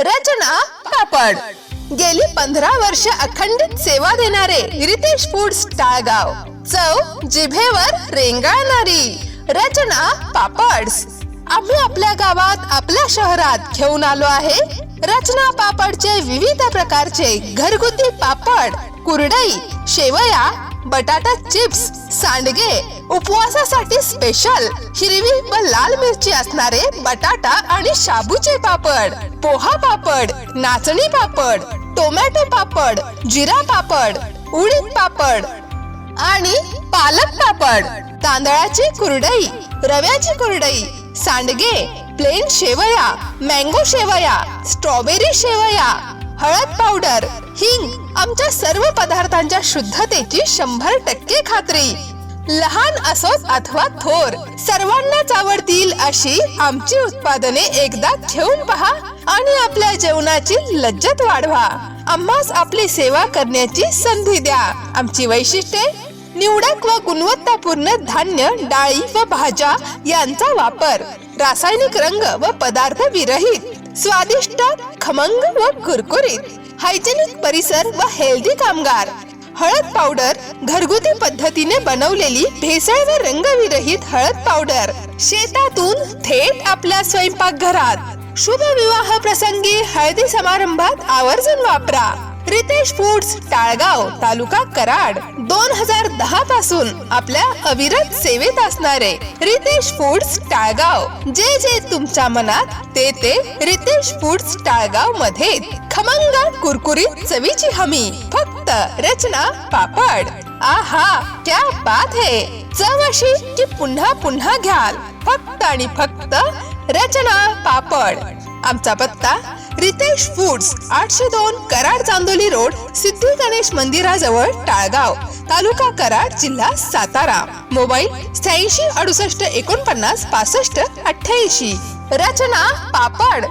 रचना पापड. गेली पंधरा वर्ष अखंडित सेवा देणारे रितेश फूड्स टाळगाव. चव जिभेवर रेंगाळणारी. रचना पापड्स. आम्ही आपल्या गावात आपल्या शहरात घेऊन आलो आहे. रचना पापडचे विविध प्रकारचे घरगुती पापड. कुरडई शेवया बटाटा चिप्स सांडगे उपवासासाठी स्पेशल हिरवी व लाल मिरची असणारे बटाटा आणि शाबूचे पापड पोहा पापड नाचणी पापड टोमॅटो पापड जिरा पापड उडीद पापड आणि पालक पापड तांदळाची कुरडई रव्याची कुरडई सांडगे प्लेन शेवया मँगो शेवया स्ट्रॉबेरी शेवया हळद पावडर हिंग आमच्या सर्व पदार्थांच्या शुद्धतेची शंभर टक्के खात्री. लहान असोत अथवा थोर सर्वांनाच आवडतील अशी आमची उत्पादने एकदा घेऊन पहा आणि आपल्या जेवणाची लज्जत वाढवा. आम्हास आपली सेवा करण्याची संधी द्या. आमची वैशिष्ट्ये निवडक व गुणवत्तापूर्ण धान्य डाळी व भाज्या यांचा वापर रासायनिक रंग व पदार्थ विरहित स्वादिष्ट खमंग व कुरकुरीत हायजेनिक परिसर व हेल्दी कामगार हळद पावडर घरगुती पद्धतीने बनवलेली भेसळ व रंगविरहित हळद पावडर. शेतातून थेट आपल्या स्वयंपाकघरात. शुभ विवाह प्रसंगी हळदी समारंभात आवर्जून वापरा. रितेश फूड्स टाळगाव तालुका कराड. दोन हजार दहा पासून आपल्या अविरत सेवेत असणारे रितेश फूड्स टाळगाव. जे जे तुमच्या मनात ते ते रितेश फूड्स टाळगावमध्ये खमंग कुरकुरीत चवीची हमी फक्त रचना पापड. आहा क्या बात है. चव अशी की पुन्हा पुन्हा घ्याल. फक्त आणि फक्त रचना पापड. आमचा पत्ता रितेश फूड्स आठशे दोन कराड चांदोली रोड सिद्धी गणेश मंदिराजवळ टाळगाव तालुका कराड जिल्हा सातारा. मोबाईल शहाऐंशी अडुसष्ट एकोणपन्नास पासष्ट अठ्ठ्याऐंशी. रचना पापड.